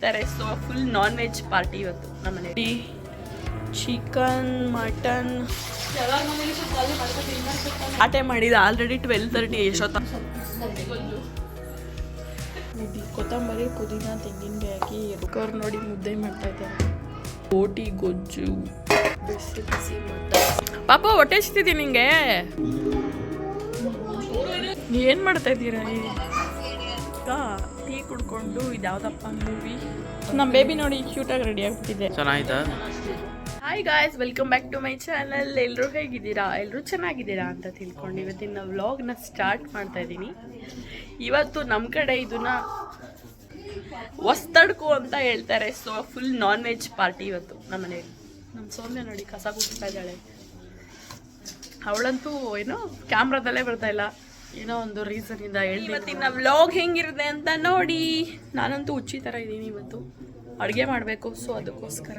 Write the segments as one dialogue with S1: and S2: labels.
S1: ತಾರೆ so full non veg party ಇವತ್ತು ನಮ್ಮನೆ ಚಿಕನ್ ಮಟನ್ ಆಟೆ ಮಾಡಿದ ಆಲ್ರೆಡಿ ಟ್ವೆಲ್ ತರ್ಟಿ ಎಷ್ಟೊತ್ತ ಕೊತ್ತಂಬರಿ ಪುದೀನ ತೆಂಗಿನಕಾಯಿ ಹಾಕಿ ಕುಕ್ಕರ್ ನೋಡಿ ಮುದ್ದೆ ಮಾಡ್ತಾ ಇದ್ದಾರೆ. ಬೋಟಿ ಗೊಜ್ಜು. ಬಿಸಿ ಬಿಸಿ ಪಾಪ ಹೊಟ್ಟೆ ಸಿಗ್ತಿದ್ದೀನಿ ನಿಂಗೆ. ಏನು ಮಾಡ್ತಾ ಇದ್ದೀರಾ ಈಗ ಟೀ ಕುಡ್ಕೊಂಡು ಇದ್ಯಾವ್ದಪ್ಪ ಮೂವಿ ನಮ್ಮ ಬೇಬಿ ನೋಡಿ ಕ್ಯೂಟಾಗಿ ರೆಡಿ ಆಗ್ಬಿಟ್ಟಿದೆ.
S2: ಚೆನ್ನಾಯ್ತಾ
S1: hi guys welcome back to my channel ಎಲ್ಲರೂ ಹೇಗಿದ್ದೀರಾ? ಎಲ್ಲರೂ ಚೆನ್ನಾಗಿದ್ದೀರಾ ಅಂತ ತಿಳ್ಕೊಂಡು ಇವತ್ತಿನ ವ್ಲಾಗ್ನ ಸ್ಟಾರ್ಟ್ ಮಾಡ್ತಾ ಇದ್ದೀನಿ. ಇವತ್ತು ನಮ್ಮ ಕಡೆ ಇದನ್ನ ಹೊಸ್ತಡ್ಕು ಅಂತ ಹೇಳ್ತಾರೆ. So full non veg party ಇವತ್ತು ನಮ್ಮ ಮನೆಯಲ್ಲಿ. ನಮ್ಮ ಸೌಮ್ಯ ನೋಡಿ ಕಸ ಕುಟ್ತಾ ಇದ್ದಾಳೆ. ಅವಳಂತೂ ಏನು ಕ್ಯಾಮ್ರಾದಲ್ಲೇ ಬರ್ತಾ ಇಲ್ಲ. ಏನೋ ಒಂದು ರೀಸನ್ ಇಂದ ಹೇಳಿ ಇವತ್ತಿನ ವ್ಲಾಗ್ ಹೆಂಗಿರುತ್ತೆ ಅಂತ ನೋಡಿ. ನಾನಂತೂ ಹುಚ್ಚಿ ಥರ ಇದ್ದೀನಿ ಇವತ್ತು. ಅಡುಗೆ ಮಾಡಬೇಕು ಸೊ ಅದಕ್ಕೋಸ್ಕರ.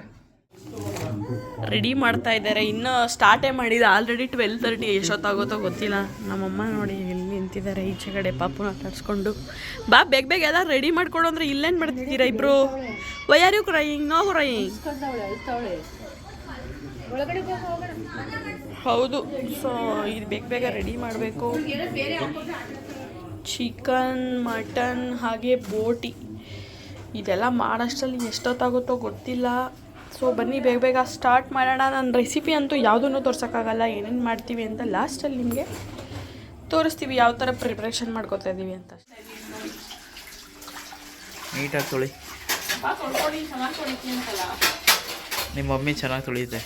S1: ರೆಡಿ ಮಾಡ್ತಾ ಇದ್ದಾರೆ. ಇನ್ನು ಸ್ಟಾರ್ಟೇ ಮಾಡಿದ ಆಲ್ರೆಡಿ ಟ್ವೆಲ್ ತರ್ಟಿ ಎಷ್ಟೊತ್ತಾಗುತ್ತೋ ಗೊತ್ತಿಲ್ಲ. ನಮ್ಮಮ್ಮ ನೋಡಿ ಎಲ್ಲಿ ನಿಂತಿದ್ದಾರೆ. ಈಚೆ ಕಡೆ ಪಾಪು ತರ್ಸ್ಕೊಂಡು. ಬಾ ಬೇಗ ಬೇಗ ಎಲ್ಲ ರೆಡಿ ಮಾಡ್ಕೊಡು ಅಂದರೆ ಇಲ್ಲೇನು ಮಾಡ್ತಿದ್ದೀರಾ ಇಬ್ರು? ಯು ಕ್ರೈಯಿಂಗ್ ನೋ ಕ್ರೈಯಿಂಗ್ ಹೌದು ಸೊ ಇದು ಬೇಗ ಬೇಗ ರೆಡಿ ಮಾಡಬೇಕು. ಚಿಕನ್ ಮಟನ್ ಹಾಗೆ ಬೋಟಿ. ಇದೆಲ್ಲ ಮಾಡೋಷ್ಟರಲ್ಲಿ ಎಷ್ಟೊತ್ತಾಗುತ್ತೋ ಗೊತ್ತಿಲ್ಲ. ಸೊ ಬನ್ನಿ ಬೇಗ ಬೇಗ ಸ್ಟಾರ್ಟ್ ಮಾಡೋಣ. ನನ್ನ ರೆಸಿಪಿ ಅಂತೂ ಯಾವುದೂ ತೋರ್ಸೋಕ್ಕಾಗಲ್ಲ. ಏನೇನು ಮಾಡ್ತೀವಿ ಅಂತ ಲಾಸ್ಟಲ್ಲಿ ನಿಮಗೆ ತೋರಿಸ್ತೀವಿ ಯಾವ ಥರ ಪ್ರಿಪ್ರೇಷನ್ ಮಾಡ್ಕೋತಾ ಇದ್ದೀವಿ ಅಂತ.
S2: ನೀಟಾಗಿ ತೊಳಿ. ನಿಮ್ಮ ಮಮ್ಮಿ ಚೆನ್ನಾಗಿ ತೊಳಿತೆ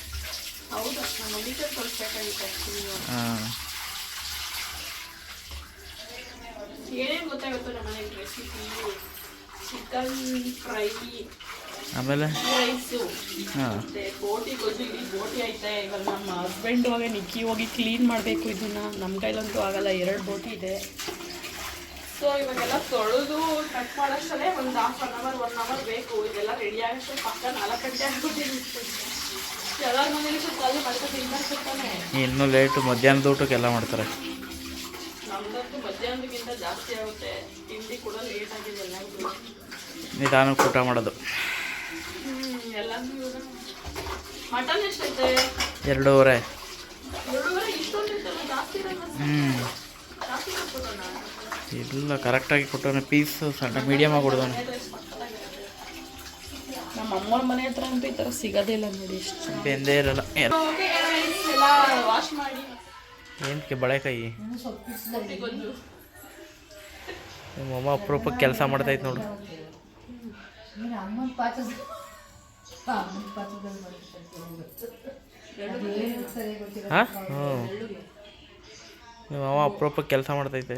S1: ಹೌದು ನಮ್ಮ ತೋರಿಸ್ಬೇಕಾಗಿತ್ತು
S2: ಹಾಂ.
S1: ಏನೇನು ಗೊತ್ತಾಗುತ್ತೋ ನಮ್ಮ ಮನೇಲಿ ರೆಸಿಪಿ ಚಿಕನ್ ಫ್ರೈ
S2: ಆಮೇಲೆ?
S1: ರೈಸು ಮತ್ತೆ ಬೋಟಿ ಗೊಜ್ಜು ಇಲ್ಲಿ ಬೋಟಿ ಐತೆ. ಇವಾಗ ನಮ್ಮ ಹಸ್ಬೆಂಡ್ ಹೋಗಿ ನಿಕ್ಕಿ ಹೋಗಿ ಕ್ಲೀನ್ ಮಾಡಬೇಕು ಇದನ್ನ. ನಮ್ಮ ಕೈಲಂತೂ ಆಗಲ್ಲ ಎರಡು ಬೋಟಿ ಇದೆ. ಸೊ ಇವಾಗೆಲ್ಲ ತೊಳೆದು ಕಟ್ ಮಾಡೋಷ್ಟೇ ಒಂದು half an hour one hour ಬೇಕು. ಇದೆಲ್ಲ ರೆಡಿ ಆಗೋಷ್ಟೇ ಪಕ್ಕ ನಾಲ್ಕು ಗಂಟೆ ಆಗ್ಬಿಟ್ಟಿರುತ್ತೆ.
S2: ಇನ್ನೂ ಲೇಟು ಮಧ್ಯಾಹ್ನದ ಊಟಕ್ಕೆಲ್ಲ ಮಾಡ್ತಾರೆ. ನಿಧಾನಕ್ಕೆ ಊಟ ಮಾಡೋದು. ಎರಡೂವರೆ. ಹ್ಞೂ ಇಲ್ಲ ಕರೆಕ್ಟಾಗಿ ಕೊಟ್ಟವನೆ ಪೀಸು ಸಣ್ಣ ಮೀಡಿಯಮಾಗಿ ಕೊಡ್ದವನೆ.
S1: ನಮ್ಮ ಅಮ್ಮನ ಮನೆ ಹತ್ರ ಅಂತೂ ಈ ತರ ಸಿಗೋದೇ ಇಲ್ಲ ನೋಡಿ ಇಷ್ಟು
S2: ಬೆಂದೇ ಇರಲ್ಲ.
S1: ಎಲ್ಲ ವಾಶ್ ಮಾಡಿ?
S2: ಏನಕ್ಕೆ ಬಳೆಕಾಯಿ? ನಿಮ್ಮ ಅಮ್ಮ ಅಪರೂಪಕ್ಕೆ ಕೆಲಸ ಮಾಡ್ತೈತೆ ನೋಡು. ಹಾಂ? ಹ್ಞೂ ನಿಮ್ಮ ಅಮ್ಮ ಅಪರೂಪಕ್ಕೆ ಕೆಲಸ ಮಾಡ್ತೈತೆ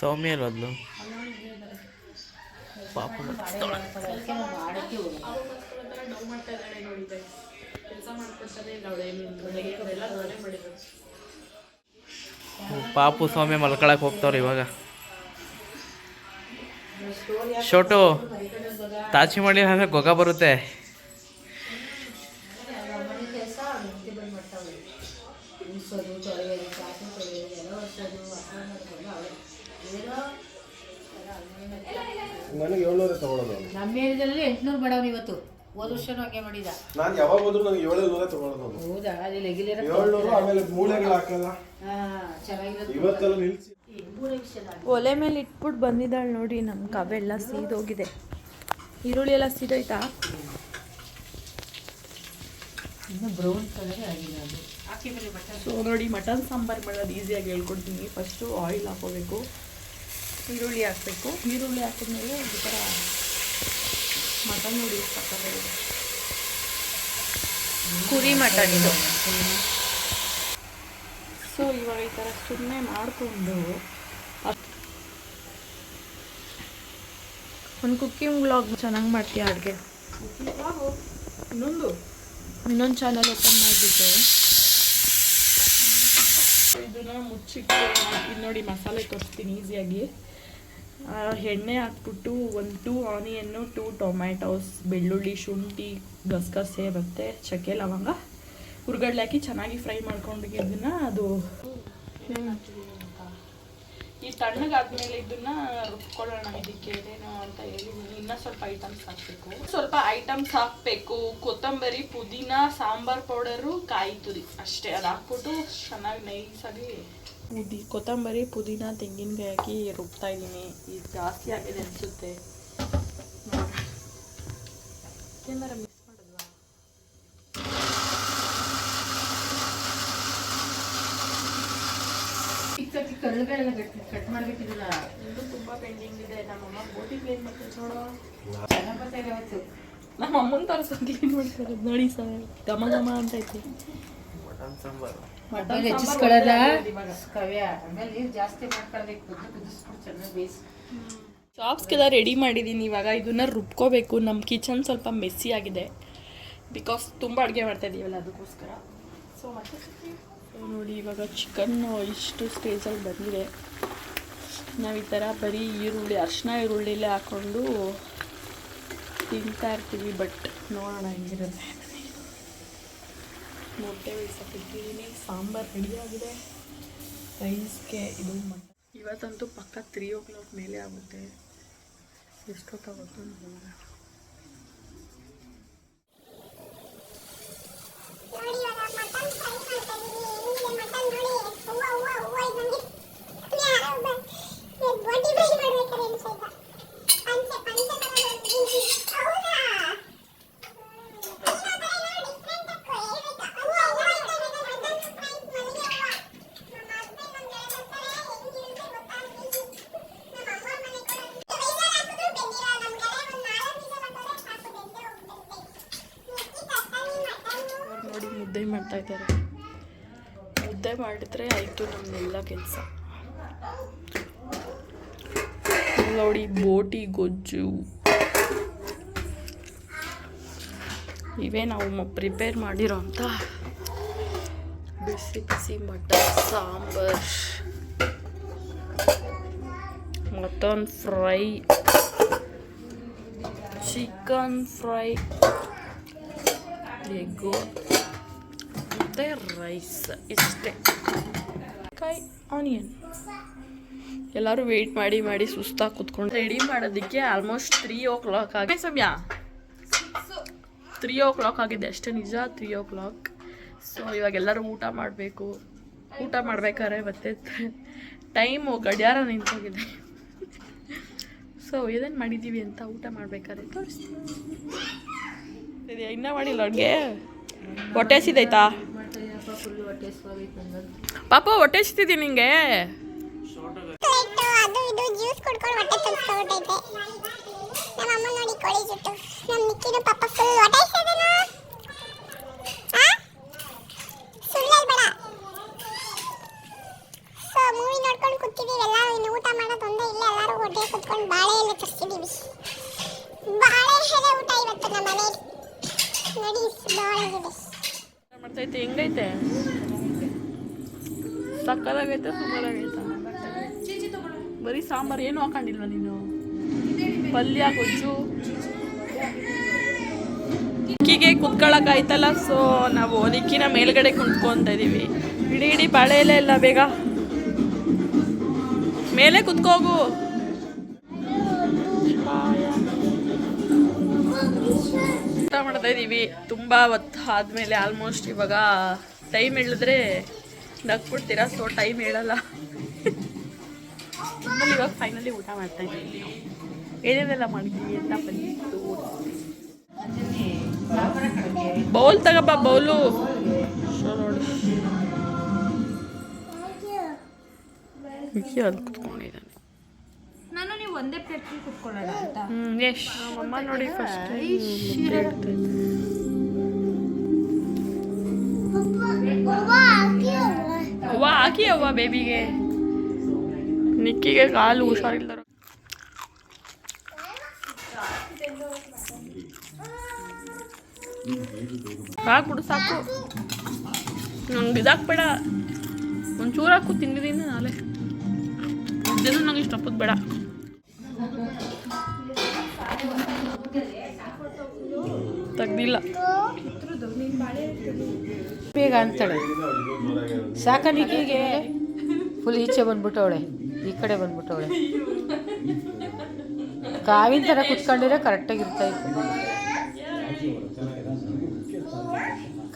S1: ನಾನೇ ಪಾಪ.
S2: ಪಾಪು ಸೌಮ್ಯ ಮಲ್ಕೊಳಕ್ಕೆ ಹೋಗ್ತಾವ್ರಿ ಇವಾಗ. ಶೋಟು ತಾಚಿ ಮಾಡಿ ಅಂದ್ರೆ ಗೊಗ ಬರುತ್ತೆ.
S3: ನನಗೆ ಏಳ್ನೂರೇ ತಗೊಳ್ಳೋದು ಅವನು.
S4: ನಮ್ಮ ಏರಿಯಾದಲ್ಲಿ ಎಂಟ್ನೂರು ಬಡವನು ಇವತ್ತು. ಹೋದ ವರ್ಷನೂ ಹಾಗೆ ಮಾಡಿದ.
S3: ನಾನು ಯಾವಾಗ ಹೋದ್ರು ನನಗೆ ಏಳ್ನೂರೇ ತಗೊಳ್ಳೋದು ಅವನು.
S4: ಹೌದಾ? ಅಲ್ಲಿ ಲೆಗಿಲಿರ
S3: ಏಳ್ನೂರು ಆಮೇಲೆ ಮೂಳೆಗಳು ಹಾಕಲ್ಲ.
S4: ಹಾ ಚೆನ್ನಾಗಿರೋದು.
S3: ಇವತ್ತೆಲ್ಲ ನಿಲ್ಸಿ.
S1: ಒಲೆ ಮೇಲೆ ಇಟ್ಬಿಟ್ಟು ಬಂದಿದ್ದಾಳೆ ನೋಡಿ ನಮ್ಮ ಕವೆಲ್ಲ ಸೀದೋಗಿದೆ. ಈರುಳ್ಳಿ ಎಲ್ಲ ಸೀದೋಯ್ತಾ?
S4: ಇನ್ನು ಬ್ರೌನ್ ಕಲರ್ ಆಗಿದೆ ಅದು.
S1: ಸೊ ನೋಡಿ ಮಟನ್ ಸಾಂಬಾರು ಮಾಡೋದು ಈಸಿಯಾಗಿ ಹೇಳ್ಕೊಡ್ತೀನಿ. ಫಸ್ಟು ಆಯಿಲ್ ಹಾಕೋಬೇಕು ಈರುಳ್ಳಿ ಹಾಕಬೇಕು. ಈರುಳ್ಳಿ ಹಾಕಿದ್ಮೇಲೆ ಈ ಥರ ಮಟನ್ ನೋಡಿ ಎಷ್ಟು ಕುರಿ ಮಟನ್ ಇದು ಸೊ ಇವಾಗ ಈ ಥರ ಸುಮ್ಮನೆ ಮಾಡಿಕೊಂಡು ಒಂದು ಕುಕ್ಕಿಂಗ್ ವ್ಲಾಗ್ ಚೆನ್ನಾಗಿ ಮಾಡ್ತೀಯ ಅಡುಗೆ? ಇನ್ನೊಂದು? ಇನ್ನೊಂದು ಚಾನಲ್ ಓಪನ್ ಮಾಡಿಬಿಟ್ಟು. ಇದನ್ನ ಮುಚ್ಚಿಟ್ಟು ಇದು ನೋಡಿ ಮಸಾಲೆ ಕೊಡ್ತೀನಿ ಈಸಿಯಾಗಿ. ಎಣ್ಣೆ ಹಾಕ್ಬಿಟ್ಟು ಒಂದು ಟೂ ಆನಿಯನ್ನು ಟೂ ಟೊಮ್ಯಾಟೋಸ್ ಬೆಳ್ಳುಳ್ಳಿ, ಶುಂಠಿ, ಗಸಗಸೆ ಮತ್ತು ಚಕ್ಕೆ ಲವಂಗ, ಹುರ್ಗಡ್ಲೆ ಹಾಕಿ ಚೆನ್ನಾಗಿ ಫ್ರೈ ಮಾಡ್ಕೊಂಡು ಇದನ್ನ ಅದು ಈ ತಣ್ಣಗಾದ್ಮೇಲೆ ಇದನ್ನ ರುಬ್ಕೊಳ್ಳೋಣ ಇದಕ್ಕೆ ಏನೇನು ಅಂತ ಹೇಳಿ. ಇನ್ನೂ ಸ್ವಲ್ಪ ಐಟಮ್ಸ್ ಹಾಕಬೇಕು. ಸ್ವಲ್ಪ ಐಟಮ್ಸ್ ಹಾಕಬೇಕು. ಕೊತ್ತಂಬರಿ ಪುದೀನ ಸಾಂಬಾರ್ ಪೌಡರು ಕಾಯಿ ತುರಿ. ಅಷ್ಟೇ. ಅದು ಹಾಕ್ಬಿಟ್ಟು ಚೆನ್ನಾಗಿ ನೈಸಾಗಿ ಪುದಿ ಕೊತ್ತಂಬರಿ ಪುದೀನ ತೆಂಗಿನಕಾಯಿ ಹಾಕಿ ರುಬ್ತಾ ಇದ್ದೀನಿ. ಇದು ಜಾಸ್ತಿ ಆಗಿದೆ ಅನಿಸುತ್ತೆ.
S4: ಚಿಕ್ಕ ಕಟ್ ಕಟ್ ಮಾಡ್ಬಿಟ್ಟಿದ್ರಲ್ಲ
S1: ಇದು ತುಂಬ ಪೆಂಡಿಂಗ್ ಇದೆ. ನಮ್ಮಮ್ಮ ಬೋಟಿ ಕ್ಲೀನ್ ಮಾಡ್ತಾರೆ ನೋಡೋ.
S4: ಚೆನ್ನಾಗಿ ಬರ್ತಾ ಇದೆ ಅವತ್ತು
S1: ನಮ್ಮ ಅಮ್ಮನ ತೋರಿಸ ಕ್ಲೀನ್ ಮಾಡ್ತಾರೆ. ನೋಡಿ ಸರ್ ಘಮ ಘಮ ಅಂತ ಐತಿ.
S4: ಆಮೇಲೆ ಹೆಚ್ಚಿಸ್ಕೊಳ್ಳೋದ ಕವ್ಯ. ಆಮೇಲೆ ನೀರು ಜಾಸ್ತಿ ಮಾಡ್ಕೊಳ್ಬೇಕು. ಕುದ್ದು ಕುದಿಸ್ಬಿಟ್ಟು ಚೆನ್ನಾಗಿ ಬೇಯಿಸಿ.
S1: ಚಾಪ್ಸ್ಗೆಲ್ಲ ರೆಡಿ ಮಾಡಿದ್ದೀನಿ ಇವಾಗ. ಇದನ್ನ ರುಬ್ಕೋಬೇಕು. ನಮ್ಮ ಕಿಚನ್ ಸ್ವಲ್ಪ ಮೆಸ್ಸಿ ಆಗಿದೆ. ಬಿಕಾಸ್ ತುಂಬ ಅಡುಗೆ ಮಾಡ್ತಾ ಇದೀವಲ್ಲ ಅದಕ್ಕೋಸ್ಕರ. ಸೊ ಮತ್ತೆ ನೋಡಿ, ಇವಾಗ ಚಿಕನ್ ಇಷ್ಟು ಸ್ಟೇಜಲ್ಲಿ ಬಂದಿದೆ. ನಾವು ಈ ಥರ ಬರೀ ಈರುಳ್ಳಿ, ಅರ್ಶಿನ ಈರುಳ್ಳಿಲೇ ಹಾಕ್ಕೊಂಡು ತಿಂತಾ ಇರ್ತೀವಿ ಬಟ್ ನೋಡೋಣ ಹೆಂಗಿರುತ್ತೆ. ಮೊಟ್ಟೆ ಬೇಯಿಸೋಕ್ಕಿಟ್ಟಿದ್ದೀನಿ ಸಾಂಬಾರು ರೆಡಿಯಾಗಿದೆ ರೈಸ್ಗೆ ಇದು ಮಟ್ಟ ಇವತ್ತಂತೂ ಪಕ್ಕ ತ್ರೀ ಓ ಕ್ಲಾಕ್ ಮೇಲೆ ಆಗುತ್ತೆ. ಎಷ್ಟೊತ್ತಾಗುತ್ತೋ ನೋಡೋಣ
S5: ನೋಡಿ ಇವಾಗ ಮಟನ್ ಫ್ರೈ ಮಾಡ್ತಾ ಇದೀನಿ ಹೆಂಗಿದೆ ಮಟನ್ ನೋಡಿ ಹೂವ ಹೂವ ಹೂವ ಇದ್ದಂಗೆ ಯಾರೋ ಒಬ್ಬ ಬಾಡಿ ಫ್ರೈ ಮಾಡ್ಬೇಕಾರೆ ಅನ್ಸೈತ ಪಂಚೆ ಪಂಚೆ ತರ ಬಂದಿದ್ದೀನಿ ಹೌದಾ
S1: ಅವ್ರು ನೋಡಿ ಮುದ್ದೆ ಮಾಡ್ತಾ ಇದ್ದಾರೆ. ಮುದ್ದೆ ಮಾಡಿದ್ರೆ ಆಯಿತು ನಮ್ಮೆಲ್ಲ ಕೆಲಸ. ನೋಡಿ ಬೋಟಿ ಗೊಜ್ಜು. ಇವೇ ನಾವು ಪ್ರಿಪೇರ್ ಮಾಡಿರೋಂಥ ಬಿಸಿ ಬಿಸಿ mutton, sambar. Mutton fry. Chicken fry. Egg. ಮತ್ತು ರೈಸ್ ಇಷ್ಟೇ. ಕಾಯಿ ಆನಿಯನ್. ಎಲ್ಲರೂ ವೇಟ್ ಮಾಡಿ ಮಾಡಿ ಸುಸ್ತಾಗಿ ಕುತ್ಕೊಂಡು ರೆಡಿ ಮಾಡೋದಕ್ಕೆ ಆಲ್ಮೋಸ್ಟ್ ತ್ರೀ ಓ ಕ್ಲಾಕ್ ಆಗಿದೆ ಸಮಯ. ತ್ರೀ ಓ ಕ್ಲಾಕ್ ಆಗಿದೆ. ಅಷ್ಟೇ ನಿಜ ತ್ರೀ ಓ ಕ್ಲಾಕ್ ಸೊ ಇವಾಗ ಎಲ್ಲರೂ ಊಟ ಮಾಡಬೇಕು. ಊಟ ಮಾಡ್ಬೇಕಾದ್ರೆ ಮತ್ತೆ ಟೈಮು ಗಡಿಯಾರ ನಿಂತೋಗಿದೆ. ಸೊ ಏನೇನು ಮಾಡಿದ್ದೀವಿ ಅಂತ ಊಟ ಮಾಡ್ಬೇಕಾದ್ರೆ ತೋರಿಸ್ತೀವಿ ಇನ್ನ ಮಾಡಿಲ್ಲ ಅವ್ನಿಗೆ? ಹೊಟ್ಟೆ
S4: ಹೊಟ್ಟೆ
S1: ಪಾಪ, ಹೊಟ್ಟೆ ಹಸಿತಿದ್ದೀನಿ ನಿಂಗೆ.
S5: ಅದು ಇದು ಜ್ಯೂಸ್ ಕುಡ್ಕೊಂಡು ಹೊಟ್ಟೆ ತುಂಬಿಸ್ಕೊಂಡ್ಬಿಟ್ಟೈತೆ ನಮ್ಮ ಅಮ್ಮ ನೋಡಿ ಕೋಳಿ ಜುಟ್ಟು. ನಮ್ಮ ನಿಕ್ಕಿನ ಪಾಪ ಫುಲ್ ಹೊಟ್ಟೆ ಇರ್ತದೇನೋ ಆ? ಸುಳ್ಳು ಹೇಳ್ಬೇಡ. ಸೊ ಮೂವಿ ನೋಡ್ಕೊಂಡು ಕೂತಿದ್ದೀವಿ ಎಲ್ಲ ಇನ್ನು ಊಟ ಮಾಡೋದು ಒಂದೇ ಇಲ್ಲ. ಎಲ್ಲರೂ ಹೊಟ್ಟೆ ಕುತ್ಕೊಂಡು ಬಾಳೆ ಎಲೆ ತರಿಸಿದ್ದೀವಿ ಬಾಳೆ ಎಲೆ ಊಟ ಇವತ್ತು ನಮ್ಮ ಮನೇಲಿ. ನೋಡಿ, ಬಾಳೆ ಇದೆ
S1: ಮಾಡ್ತೈತೆ ಹೆಂಗೈತೆ? ಸಕ್ಕದಾಗೈತೆ ಸುಮಾರಾಗೈತೆ ಬರೀ ಸಾಂಬಾರು ಏನು ಹಾಕೊಂಡಿಲ್ವ ನೀನು? ಪಲ್ಯ, ಗೊಜ್ಜು. ನಿಕ್ಕಿಗೆ ಕುತ್ಕೊಳ್ಳೋಕ್ಕಾಯ್ತಲ್ಲ ಸೊ ನಾವು ನಿಕ್ಕಿನ ಮೇಲ್ಗಡೆ ಕುಂತ್ಕೊತ ಇದೀವಿ. ಇಡೀ ಇಡೀ ಬಾಳೆ ಇಲ್ಲ ಬೇಗ. ಮೇಲೆ ಕುತ್ಕೋಗು. ಊಟ ಮಾಡ್ತಾ ಇದ್ದೀವಿ ತುಂಬ ಹೊತ್ತು ಆದಮೇಲೆ ಆಲ್ಮೋಸ್ಟ್ ಇವಾಗ ಟೈಮ್ ಹೇಳಿದ್ರೆ ನಗ್ಬಿಡ್ತೀರಾ? ಸೊ ಟೈಮ್ ಹೇಳಲ್ಲ. ಆಮೇಲೆ ಇವಾಗ ಫೈನಲಿ ಊಟ ಮಾಡ್ತಾ ಇದ್ದೀವಿ ಏನೇನೆಲ್ಲ ಮಾಡಿದ್ದೀವಿ ಅಂತ ಬಂದಿತ್ತು ಬೌಲ್ ತಗಪ್ಪ ಬೌಲು ಮಿಕ್ಕಿ ಅಲ್ಲಿ ಕುತ್ಕೊಂಡಿದ್ದಾನೆ.
S4: ನಾನು ನೀವು ಒಂದೇ ಪ್ಲೇಟ್ ಕುತ್ಕೊಳ್ಳೋಣ ಅಂತ
S1: ಯಶ್ ಅಮ್ಮ ನೋಡಿ ಫಸ್ಟ್ ಅವ್ವ ಹಾಕಿ ಅವ್ವ ಬೇಬಿಗೆ ನಿಕ್ಕಿಗೆ ಕಾಲು ಹುಷಾರಿಲ್ಲ ಬಿಡು ಸಾಕು. ನಂಗೆ ಇದಾಕ್ಬೇಡ ಒಂಚೂರು ಹಾಕು ತಿಂದಿದ್ದೀನಿ ನಾಳೆ. ಮುದ್ದೆನೂ ನಂಗೆ ಇಷ್ಟಪ್ಪದು ಬೇಡ. ತೆಗ್ದಿಲ್ಲ.
S4: ಬೇಗ ಅಂತಾಳೆ ಸಾಕ ನಿಕ್ಕಿಗೆ. ಫುಲ್ ಈಚೆ ಬಂದ್ಬಿಟ್ಟವಳೆ. ಈ ಕಡೆ ಬಂದ್ಬಿಟ್ಟವಳೆ. ಕಾವಿನ ಥರ ಕುತ್ಕೊಂಡಿದ್ರೆ ಕರೆಕ್ಟಾಗಿ ಇರ್ತಾ ಇತ್ತು.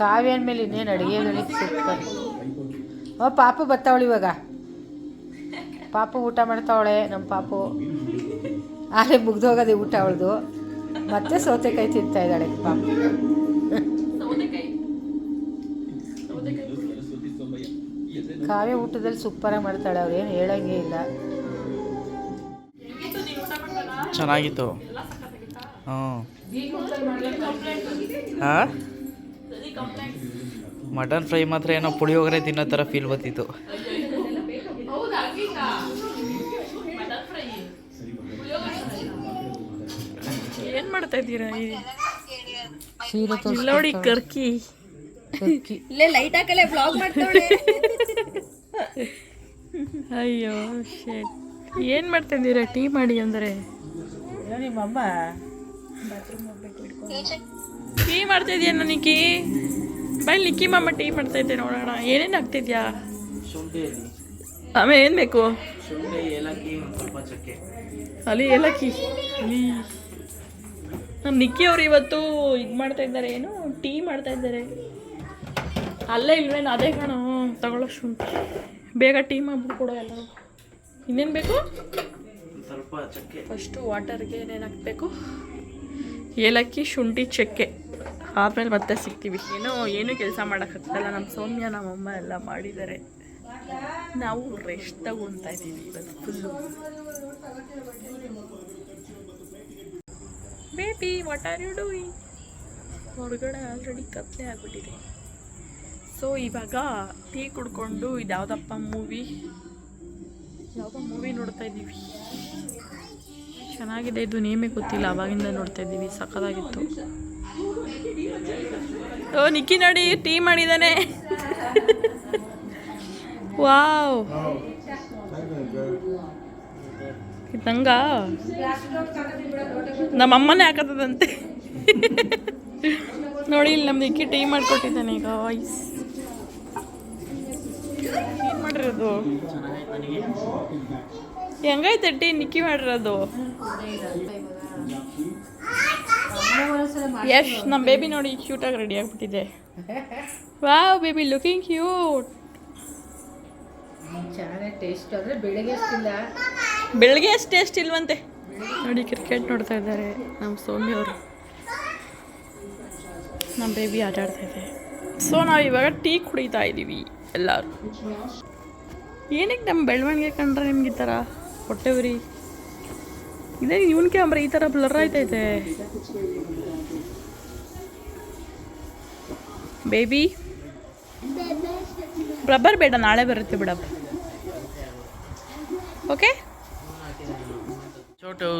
S4: ಕಾವ್ಯ ಅಂದಮೇಲೆ ಇನ್ನೇನು ಅಡುಗೆಗಳಿಗೆ ಸೂಪರ್ ಓ, ಪಾಪು ಬರ್ತಾವಳು ಇವಾಗ. ಪಾಪು ಊಟ ಮಾಡ್ತಾವಳೆ ನಮ್ಮ ಪಾಪು. ಆಲೆ ಮುಗ್ದೋಗದೆ ಊಟ ಅವಳದು. ಮತ್ತೆ ಸೌತೆಕಾಯಿ ತಿಂತಾ ಇದ್ದಾಳೆ ಪಾಪು. ಕಾವ್ಯ ಊಟದಲ್ಲಿ ಸೂಪರಾಗಿ ಮಾಡ್ತಾಳೆ ಅವ್ರು ಏನು ಹೇಳಂಗೇ ಇಲ್ಲ.
S2: ಚೆನ್ನಾಗಿತ್ತು. ಹ್ಞೂ ಹಾಂ? ಮಟನ್ ಫ್ರೈ ಮಾತ್ರ ಏನೋ ಪುಳಿಯೋಗರೆ ತಿನ್ನೋ ಥರ ಫೀಲ್ ಬರ್ತಿತ್ತು.
S1: ಏನು ಮಾಡ್ತಾ ಇದ್ದೀರಾ ನೋಡಿ ಕರ್ಕಿ?
S6: ಇಲ್ಲೇ ಲೈಟ್ ಹಾಕಲ್ಲೇ ಬ್ಲಾಗ್
S1: ಅಯ್ಯೋ ಶೇಟ್ ಏನು ಮಾಡ್ತಾ ಇದ್ದೀರಾ ಟೀ ಮಾಡಿ ಅಂದರೆ.
S4: ನಿಮ್ಮಮ್ಮ
S1: ಟೀ ಮಾಡ್ತಾ ಇದೆಯಾ ನಿಕ್ಕಿ? ಬೈ ನಿಕ್ಕಿ ಮಾಮ ಟೀ ಮಾಡ್ತಾ ಇದ್ದೆ ನೋಡೋಣ. ಏನೇನು ಆಗ್ತಿದ್ಯಾ ಆಮೇಲೆ ಏನು ಬೇಕು? ಅಲ್ಲಿ ಏಲಕ್ಕಿ. ನಮ್ಮ ನಿಕ್ಕಿ ಅವರು ಇವತ್ತು ಇದು ಮಾಡ್ತಾ ಇದ್ದಾರೆ ಏನು? ಟೀ ಮಾಡ್ತಾ ಇದ್ದಾರೆ. ಅಲ್ಲೇ ಇಲ್ವೇನು? ಅದೇ ಕಣೋ. ತಗೊಳ್ಳೋ ಶುಂಠಿ. ಬೇಗ ಟೀ ಮಾಡ್ಬಿಟ್ಟು ಎಲ್ಲ ಇನ್ನೇನು ಬೇಕು?
S2: ಸ್ವಲ್ಪ
S1: ಫಸ್ಟು ವಾಟರ್ಗೆ ಏನೇನು ಹಾಕಬೇಕು? ಏಲಕ್ಕಿ, ಶುಂಠಿ, ಚಕ್ಕೆ. ಆಮೇಲೆ ಮತ್ತೆ ಸಿಗ್ತೀವಿ. ಏನೋ, ಏನು ಕೆಲಸ ಮಾಡೋಕ್ಕಾಗ್ತಲ್ಲ. ನಮ್ಮ ಸೌಮ್ಯ ನಮ್ಮಮ್ಮ ಎಲ್ಲ ಮಾಡಿದ್ದಾರೆ. ನಾವು ರೆಸ್ಟ್ ತಗೊತಾ ಇದ್ದೀವಿ ಇವತ್ತು full baby what are you doing ಹೊರಗಡೆ ಆಲ್ರೆಡಿ ಕತ್ತಲೆ ಆಗ್ಬಿಟ್ಟಿದೆ. ಸೊ ಇವಾಗ ಟೀ ಕುಡ್ಕೊಂಡು ಇದು ಯಾವುದಪ್ಪ ಮೂವಿ? ಯಾವುದೋ ಮೂವಿ ನೋಡ್ತಾ ಇದ್ದೀವಿ. ಚೆನ್ನಾಗಿದೆ. ಇದು ನೇಮೇ ಗೊತ್ತಿಲ್ಲ. ಅವಾಗಿಂದ ನೋಡ್ತಾ ಇದ್ದೀವಿ. ಸಖತ್ತಾಗಿತ್ತು. ಓ, ನಿಕ್ಕಿ ನೋಡಿ. ಟೀ ಮಾಡಿದ್ದಾನೆ ವಾವ್. ನಂಗ? ನಮ್ಮ ಅಮ್ಮನೇ ಹಾಕತ್ತದಂತೆ. ನೋಡಿ, ಇಲ್ಲಿ ನಮ್ಮ ಇಕ್ಕಿ ಟೀ ಮಾಡಿಕೊಟ್ಟಿದ್ದಾನೆ. ಈಗ ವಾಯ್ಸ್ ಮಾಡಿರೋದು ಹೆಂಗೈತೆ ಟೀ ನಿಕ್ಕಿ ಮಾಡಿರೋದು. ಯಶ್ ನಮ್ಮ ಬೇಬಿ ನೋಡಿ ಕ್ಯೂಟಾಗಿ ರೆಡಿ ಆಗಿಬಿಟ್ಟಿದೆ. ವಾವ್ ಬೇಬಿ ಲುಕಿಂಗ್ ಕ್ಯೂಟ್
S4: ಬೆಳಗ್ಗೆ
S1: ಅಷ್ಟು ಟೇಸ್ಟ್ ಇಲ್ವಂತೆ. ನೋಡಿ ಕ್ರಿಕೆಟ್ ನೋಡ್ತಾ ಇದ್ದಾರೆ ನಮ್ಮ ಸೌಮ್ಯ ಅವರು. ನಮ್ಮ ಬೇಬಿ ಆಟ ಆಡ್ತಾ ಇದೆ. ಸೊ ನಾವು ಇವಾಗ ಟೀ ಕುಡಿತಾ ಇದ್ದೀವಿ ಎಲ್ಲರೂ. ಏನಕ್ಕೆ ನಮ್ಮ ಬೆಳವಣಿಗೆ ಕಂಡ್ರೆ ನಿಮ್ಗೆ ಈ ಥರ? ಹೊಟ್ಟೆ ಉರಿ. ಇದೇ ಇವನ್ ಕ್ಯಾಮ್ರಾ ಈ ಥರ ಬ್ಲರ್ ಆಯ್ತೈತೆ. ಬೇಬಿ ರಬ್ಬರ್ ಬೇಡ ನಾಳೆ ಬರುತ್ತೆ ಬಿಡಪ್ಪ. ಓಕೆ
S2: ಚೋಟು.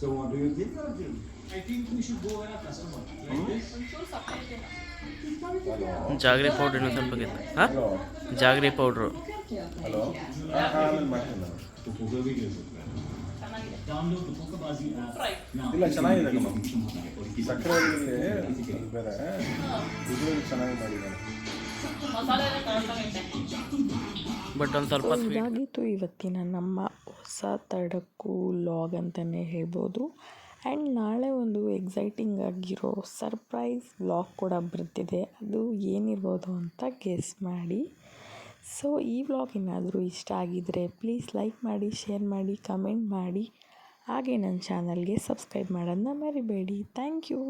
S3: ತಿಂದ್ಬಿಟ್ಟ ತಿಂದ್ಬಿಟ್ಟ ಆ, ಹೋಯ್ತು ಅದು.
S2: ಚೆನ್ನಾಯ್ತಾ ಹಾಂ ಜಾಗ್ರಿ ಪೌಡ್ರ್ ಇನ್ನೊಂದು ಸ್ವಲ್ಪ ಬೇಕು ಹಾಂ? ಜಾಗ್ರಿ ಪೌಡ್ರು
S3: ಹಲೋ ಆಮೇಲೆ ಮಾಡ್ತೀನಿ ನಾನು ಇಲ್ಲ ಚೆನ್ನಾಗಿದೆ ಕಮ್ಮ ಸಕ್ಕರೆ ಬೇರೆ. ಇದು ಚೆನ್ನಾಗಿ ಮಾಡಿದ್ದಾನೆ
S2: ಬಟ್ ಒಂದು ಸ್ವಲ್ಪ
S1: ಇದಾಗಿತ್ತು ಇವತ್ತಿನ ನಮ್ಮ ಹೊಸ ತಡಕು ಲಾಗ್ ಅಂತಲೇ ಹೇಳ್ಬೋದು. ಆ್ಯಂಡ್ ನಾಳೆ ಒಂದು ಎಕ್ಸೈಟಿಂಗ್ ಆಗಿರೋ ಸರ್ಪ್ರೈಸ್ ವ್ಲಾಗ್ ಕೂಡ ಬರ್ತಿದೆ. ಅದು ಏನಿರ್ಬೋದು ಅಂತ ಗೆಸ್ ಮಾಡಿ. ಸೊ ಈ ವ್ಲಾಗ್ ಏನಾದರೂ ಇಷ್ಟ ಆಗಿದರೆ ಪ್ಲೀಸ್ ಲೈಕ್ ಮಾಡಿ ಶೇರ್ ಮಾಡಿ ಕಮೆಂಟ್ ಮಾಡಿ. ಹಾಗೆ ನನ್ನ ಚಾನಲ್ಗೆ ಸಬ್ಸ್ಕ್ರೈಬ್ ಮಾಡೋದನ್ನ ಮರಿಬೇಡಿ. Thank you